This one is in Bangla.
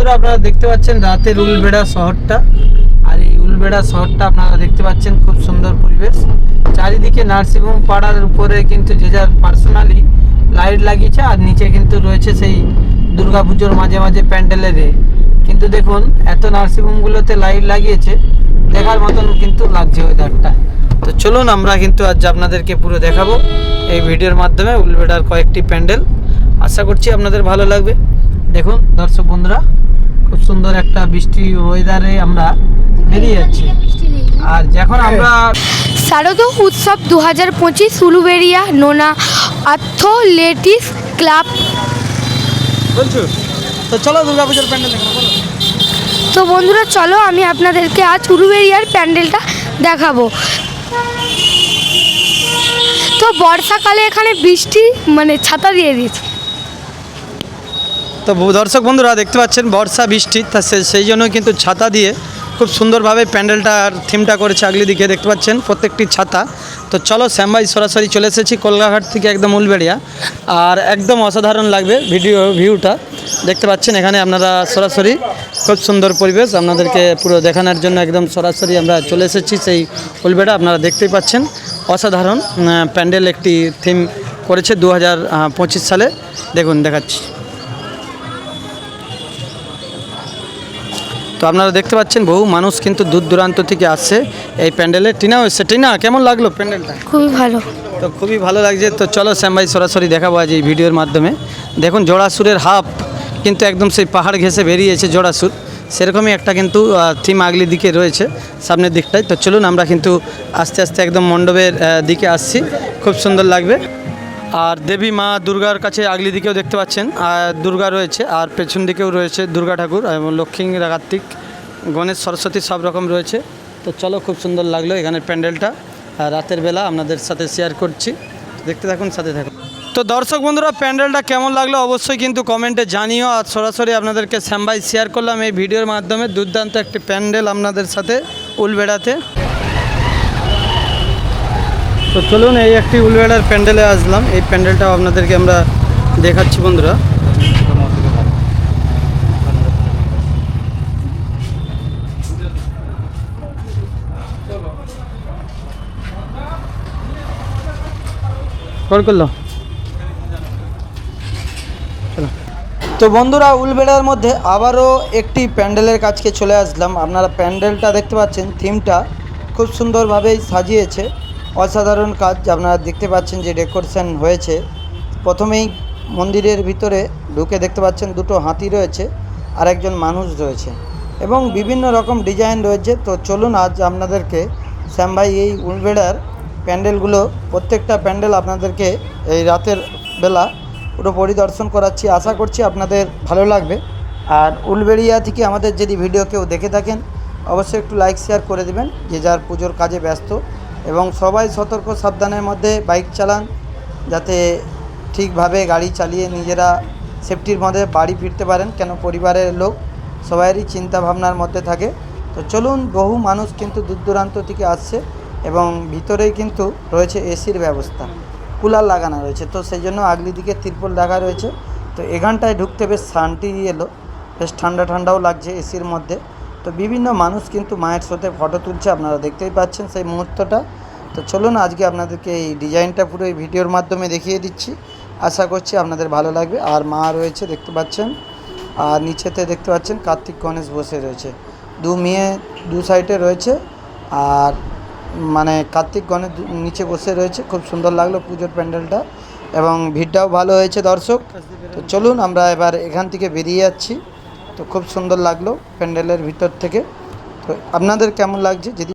বন্ধুরা, আপনারা দেখতে পাচ্ছেন রাতের উলবেড়া শহরটা। আর এই উলবেড়া শহরটা আপনারা দেখতে পাচ্ছেন খুব সুন্দর পরিবেশ। চারিদিকে নার্সিংহোম পাড়ার উপরে কিন্তু যে যার পার্সোনালি লাইট লাগিয়েছে, আর নিচে কিন্তু রয়েছে সেই দুর্গাপুজোর মাঝে মাঝে প্যান্ডেলের। কিন্তু দেখুন, এত নার্সিংহোমগুলোতে লাইট লাগিয়েছে, দেখার মতন কিন্তু লাগছে ওয়েদারটা। তো চলুন, আমরা কিন্তু আজ আপনাদেরকে পুরো দেখাবো এই ভিডিওর মাধ্যমে উলবেড়ার কয়েকটি প্যান্ডেল। আশা করছি আপনাদের ভালো লাগবে। দেখুন, দর্শক বন্ধুরা খুব সুন্দর একটা বৃষ্টি ওয়েদারে আমরা বেরিয়ে যাচ্ছি। আর যখন আমরা শারদ উৎসব দু হাজার পঁচিশ উলুবেরিয়া নোনা অ্যাথলেটিক্স ক্লাব। বলছো? তো চলো দুর্গাপুজোর প্যান্ডেল বলো। তো বন্ধুরা চলো আমি আপনাদেরকে আজ উলুবেরিয়ার প্যান্ডেলটা দেখাবো। তো বর্ষাকালে এখানে বৃষ্টি মানে ছাতা দিয়ে দিয়েছে তো দর্শক বন্ধুরা দেখতে পাচ্ছেন, বর্ষা, বৃষ্টি, তা সেই জন্য কিন্তু ছাতা দিয়ে খুব সুন্দরভাবে প্যান্ডেলটার থিমটা করেছে আগলি দিকে দেখতে পাচ্ছেন, প্রত্যেকটি ছাতা। তো চলো, শ্যামবাই সরাসরি চলে এসেছি কলকাঘাট থেকে একদম উলবেড়িয়া। আর একদম অসাধারণ লাগবে ভিডিও, ভিউটা। দেখতে পাচ্ছেন, এখানে আপনারা সরাসরি খুব সুন্দর পরিবেশ আপনাদেরকে পুরো দেখানোর জন্য একদম সরাসরি আমরা চলে এসেছি সেই উলবেড়া আপনারা দেখতেই পাচ্ছেন। অসাধারণ প্যান্ডেল একটি থিম করেছে দু হাজার পঁচিশ সালে। দেখুন, দেখাচ্ছি। তো আপনারা দেখতে পাচ্ছেন বহু মানুষ কিন্তু দূর দূরান্ত থেকে আসছে এই প্যান্ডেলে। টিনাও এসছে টিনা কেমন লাগল প্যান্ডেলটা? খুবই ভালো। তো খুবই ভালো লাগছে। তো চলো শ্যাম ভাই সরাসরি দেখাবো আজ এই ভিডিওর মাধ্যমে। দেখুন জোড়াসুরের হাফ কিন্তু একদম সেই পাহাড় ঘেঁষে বেরিয়েছে জোড়াসুর। সেরকমই একটা কিন্তু থিম আগলি দিকে রয়েছে সামনের দিকটায়। তো চলুন আমরা কিন্তু আস্তে আস্তে একদম মণ্ডপের দিকে আসছি। খুব সুন্দর লাগবে। আর দেবী মা দুর্গার কাছে আগলি দিকেও দেখতে পাচ্ছেন, আর দুর্গা রয়েছে, আর পেছন দিকেও রয়েছে দুর্গা ঠাকুর এবং লক্ষ্মী কার্তিক গণেশ, সরস্বতী সব রকম রয়েছে। তো চলো খুব সুন্দর লাগল এখানের প্যান্ডেলটা রাতের বেলা আপনাদের সাথে শেয়ার করছি। দেখতে থাকুন, সাথে থাকুন। তো দর্শক বন্ধুরা, প্যান্ডেলটা কেমন লাগল অবশ্যই কিন্তু কমেন্টে জানিও, আর সরাসরি আপনাদেরকে শ্যামবাই শেয়ার করলাম। এই ভিডিওর মাধ্যমে দুর্দান্ত একটি প্যান্ডেল আপনাদের সাথে উলবেড়াতে। তো চলুন এই একটি উলবেড়ার প্যান্ডেলে আসলাম। এই প্যান্ডেলটাও আপনাদেরকে আমরা দেখাচ্ছি বন্ধুরা। কল করল। তো বন্ধুরা, উলবেড়ার মধ্যে আবারও একটি প্যান্ডেলের কাছকে চলে আসলাম। আপনারা প্যান্ডেলটা দেখতে পাচ্ছেন, থিমটা খুব সুন্দরভাবেই সাজিয়েছে। অসাধারণ কাজ আপনারা দেখতে পাচ্ছেন যে ডেকোরেশন হয়েছে। প্রথমেই মন্দিরের ভিতরে ঢুকে দেখতে পাচ্ছেন দুটো হাতি রয়েছে আর একজন মানুষ রয়েছে এবং বিভিন্ন রকম ডিজাইন রয়েছে। তো চলুন আজ আপনাদেরকে শ্যাম ভাই, এই উলবেড়ার প্যান্ডেলগুলো, প্রত্যেকটা প্যান্ডেল আপনাদেরকে এই রাতের বেলা পুরো পরিদর্শন করাচ্ছি। আশা করছি আপনাদের ভালো লাগবে। আর উলবেড়িয়া থেকে আমাদের যদি ভিডিও কেউ দেখে থাকেন, অবশ্যই একটু লাইক শেয়ার করে দেবেন, যে যার পুজোর কাজে ব্যস্ত। এবং সবাই সতর্ক, সাবধানের মধ্যে বাইক চালান যাতে ঠিকভাবে গাড়ি চালিয়ে নিজেরা সেফটির মধ্যে বাড়ি ফিরতে পারেন, কেন পরিবারের লোক সবাইয়েরই চিন্তা ভাবনার মধ্যে থাকে। তো চলুন, বহু মানুষ কিন্তু দূর দূরান্ত থেকে আসছে এবং ভিতরেই কিন্তু রয়েছে এসির ব্যবস্থা। কুলার লাগানো রয়েছে, তো সেই জন্য আগলি দিকে তিরপল লাগা রয়েছে। তো এখানটায় ঢুকতে বেশ শান্তি এলো, বেশ ঠান্ডা ঠান্ডাও লাগছে এসির মধ্যে। তো বিভিন্ন মানুষ কিন্তু মায়ের সাথে ফটো তুলছে, আপনারা দেখতেই পাচ্ছেন সেই মুহূর্তটা। তো চলুন আজকে আপনাদেরকে এই ডিজাইনটা পুরো এই ভিডিওর মাধ্যমে দেখিয়ে দিচ্ছি। আশা করছি আপনাদের ভালো লাগবে। আর মা রয়েছে, দেখতে পাচ্ছেন। আর নিচেতে দেখতে পাচ্ছেন কার্তিক গণেশ বসে রয়েছে। দু মেয়ে দু সাইডে রয়েছে। আর মানে কার্তিক গণেশ নিচে বসে রয়েছে। খুব সুন্দর লাগল পুজোর প্যান্ডেলটা। এবং ভিড়টাও ভালো হয়েছে দর্শক। তো চলুন আমরা এবার এখান থেকে বেরিয়ে যাচ্ছি। তো খুব সুন্দর লাগল প্যান্ডেলের ভিতর থেকে। তো আপনাদের কেমন লাগছে? যদি